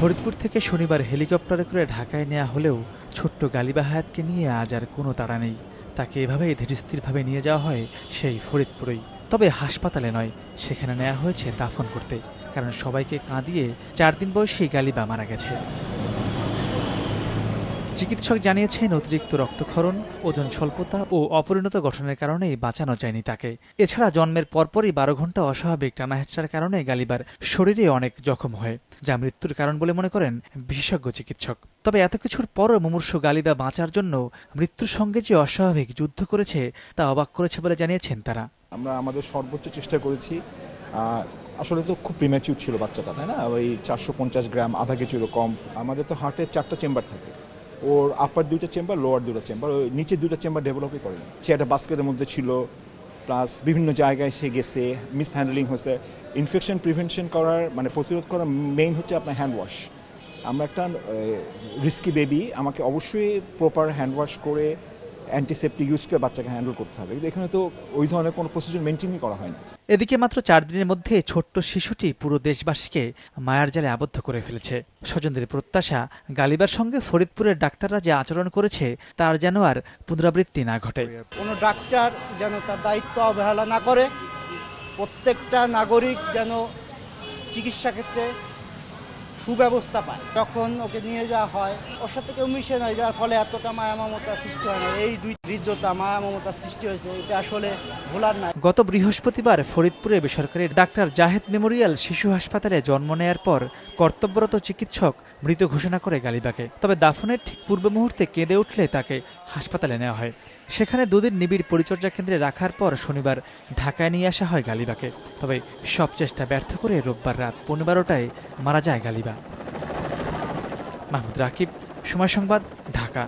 ফরিদপুর থেকে শনিবার হেলিকপ্টারে করে ঢাকায় নেওয়া হলেও ছোট্ট গালিবা হায়াতকে নিয়ে আজ আর কোনো তাড়া নেই। তাকে এভাবেই ধীরস্থিরভাবে নিয়ে যাওয়া হয় সেই ফরিদপুরেই। তবে হাসপাতালে নয়, সেখানে নেওয়া হয়েছে দাফন করতে। কারণ সবাইকে কাঁদিয়ে চার দিন বয়সী গালিবা মারা গেছে। চিকিৎসক জানিয়েছেন, অতিরিক্ত রক্তক্ষরণ, ওজন স্বল্পতা ও অপরিণত গঠনের কারণেই বাঁচানো যায়নি তাকে। এছাড়া জন্মের পরপরই বারো ঘণ্টা অস্বাভাবিক টানাহেঁচড়ার কারণে গালিবার শরীরে অনেক জখম হয়, যা মৃত্যুর কারণ বলে মনে করেন বিশেষজ্ঞ চিকিৎসক। তবে এত কিছুর পরও মুমূর্ষ গালিবা বাঁচার জন্য মৃত্যুর সঙ্গে যে অস্বাভাবিক যুদ্ধ করেছে, তা অবাক করেছে বলে জানিয়েছেন তারা। আমরা আমাদের সর্বোচ্চ চেষ্টা করেছি আসলে তো খুব প্রিম্যাচিউর ছিল বাচ্চাটা, তাই না? ওই চারশো পঞ্চাশ গ্রাম, আধা কেজির কম। আমাদের তো হার্টের চারটা চেম্বার থাকে। ওর আপার দুইটা চেম্বার লোয়ার দুটো চেম্বার ওই নিচে দুটো চেম্বার ডেভেলপই করেনি। সে একটা বাস্কেটের মধ্যে ছিল প্লাস বিভিন্ন জায়গায় সে গেছে মিস হ্যান্ডলিং হয়েছে। ইনফেকশন প্রিভেনশন করার মানে প্রতিরোধ করার মেইন হচ্ছে আপনার হ্যান্ড ওয়াশ আমরা একটা রিস্কি বেবি আমাকে অবশ্যই প্রপার হ্যান্ড ওয়াশ করে অ্যান্টিসেপ্টিক ইউজ করে বাচ্চাকে হ্যান্ডেল করতে হবে। কিন্তু এখানে তো ওই ধরনের কোনো প্রসিডিউর মেনটেনই করা হয়নি। এদিকে মাত্র চার দিনের মধ্যে ছোট্ট শিশুটি পুরো দেশবাসীকে মায়ার জালে আবদ্ধ করে ফেলেছে। স্বজনদের প্রত্যাশা গালিবার সঙ্গে ফরিদপুরের ডাক্তাররা যে আচরণ করেছে তার যেন আর পুনরাবৃত্তি না ঘটে। কোনো ডাক্তার যেন তার দায়িত্ব অবহেলা না করে প্রত্যেকটা নাগরিক যেন চিকিৎসা ক্ষেত্রে সুব্যবস্থা পায়। তখন ওকে নিয়ে যাওয়া হয়। ওর সাথে কেউ মিশে নয় যার ফলে এতটা মায়া মমতার সৃষ্টি হয় না। এই দুই হৃদ্রতা মায়া মমতার সৃষ্টি হয়েছে, এটা আসলে ভোলার না গত বৃহস্পতিবার ফরিদপুরে বেসরকারি ডাক্তার জাহেদ মেমোরিয়াল শিশু হাসপাতালে জন্ম নেয়ার পর কর্তব্যরত চিকিৎসক মৃত ঘোষণা করে গালিবাকে। তবে দাফনের ঠিক পূর্ব মুহূর্তে কেঁদে উঠলে তাকে হাসপাতালে নেওয়া হয়। সেখানে দুদিন নিবিড় পরিচর্যা কেন্দ্রে রাখার পর শনিবার ঢাকায় নিয়ে আসা হয় গালিবাকে। তবে সব চেষ্টা ব্যর্থ করে রোববার রাত পনেরো বারোটায় মারা যায় গালিবা। মাহমুদ রাকিব সময় সংবাদ ঢাকা।